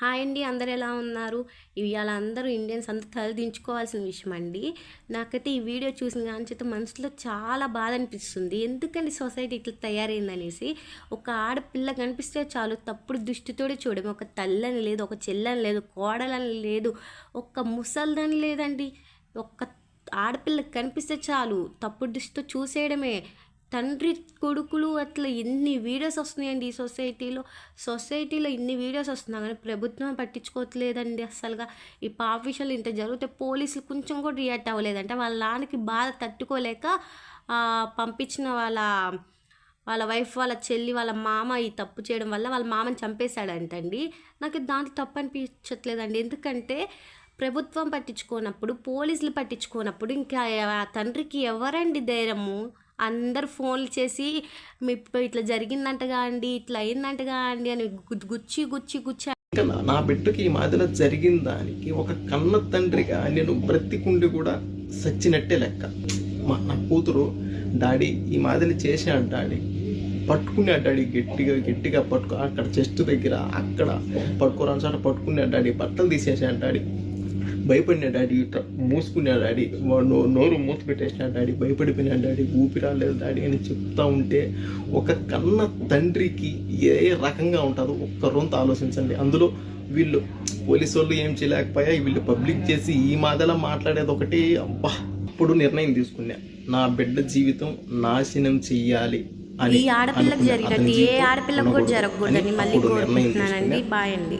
Hi అండి అందరు ఎలా ఉన్నారు? ఇవాళ అందరూ ఇండియన్స్ అంతా తలదించుకోవాల్సిన విషయం అండి. నాకైతే ఈ వీడియో చూసిన కానీ మనసులో చాలా బాధ అనిపిస్తుంది. ఎందుకండి సొసైటీ ఇట్లా తయారైందనేసి? ఒక ఆడపిల్ల కనిపిస్తే చాలు తప్పుడు దృష్టితోనే చూడము. ఒక తల్లని లేదు ఒక చెల్లని లేదు కోడలని లేదు ఒక్క ముసల్దని లేదండి. ఒక్క ఆడపిల్ల కనిపిస్తే చాలు తప్పుడు దృష్టితో చూసేయడమే. తండ్రి కొడుకులు అట్లా ఎన్ని వీడియోస్ వస్తున్నాయండి ఈ సొసైటీలో. సొసైటీలో ఇన్ని వీడియోస్ వస్తున్నా కానీ ప్రభుత్వం పట్టించుకోవట్లేదండి అసలుగా ఈ పాప విషయాలు ఇంత జరిగితే పోలీసులు కొంచెం కూడా రియాక్ట్ అవ్వలేదంటే. వాళ్ళ నాన్నకి బాధ తట్టుకోలేక పంపించిన వాళ్ళ వాళ్ళ వైఫ్ వాళ్ళ చెల్లి వాళ్ళ మామ ఈ తప్పు చేయడం వల్ల వాళ్ళ మామని చంపేశాడంటండి. నాకు దాంట్లో తప్పు అనిపించట్లేదండి. ఎందుకంటే ప్రభుత్వం పట్టించుకోనప్పుడు పోలీసులు పట్టించుకోనప్పుడు ఇంకా ఆ తండ్రికి ఎవరండి ధైర్యము? అందరు ఫోన్లు చేసి మీ ఇట్లా జరిగిందంటగా అండి ఇట్లా అయిందంటగా అండి అని గుచ్చి గుచ్చి గుచ్చి నా- బిడ్డకి ఈ మాదిలో జరిగిన దానికి ఒక కన్న తండ్రిగా నేను బ్రతికుండి కూడా సచ్చినట్టే లెక్క. మా నా కూతురు డాడీ ఈ మాదిరి చేశాడు డాడీ. పట్టుకున్నాడు డాడీ గట్టిగా గట్టిగా పట్టుకో అక్కడ చెస్ట్ దగ్గర అక్కడ పట్టుకోరాని చోట పట్టుకున్నాడు డాడీ బట్టలు తీసేసాడు డాడీ. భయపడినా డాడీ ఇట్లా మూసుకున్నాడు డాడీ. నో- నోరు మూత పెట్టేసినాడు డాడీ భయపడిపోయినాడు డాడీ. ఊపిరాలేదు డాడీ అని చెప్తా ఉంటే ఒక కన్న తండ్రికి ఏ రకంగా ఉంటుందో ఒక్క రొంత ఆలోచించండి. అందులో వీళ్ళు పోలీసు వాళ్ళు ఏం చేయలేకపోయా వీళ్ళు పబ్లిక్ చేసి ఈ మాదలా మాట్లాడేది ఒకటి అబ్బా! అప్పుడు నిర్ణయం తీసుకున్నా. నా బిడ్డ జీవితం నాశనం చెయ్యాలి అని ఈ ఆడపిల్లకు. జరిగినట్టు ఏ ఆడపిల్లకు కూడా జరగకూడదని మళ్ళీ కోరుకుంటున్నానండి. బాయ్ అండి.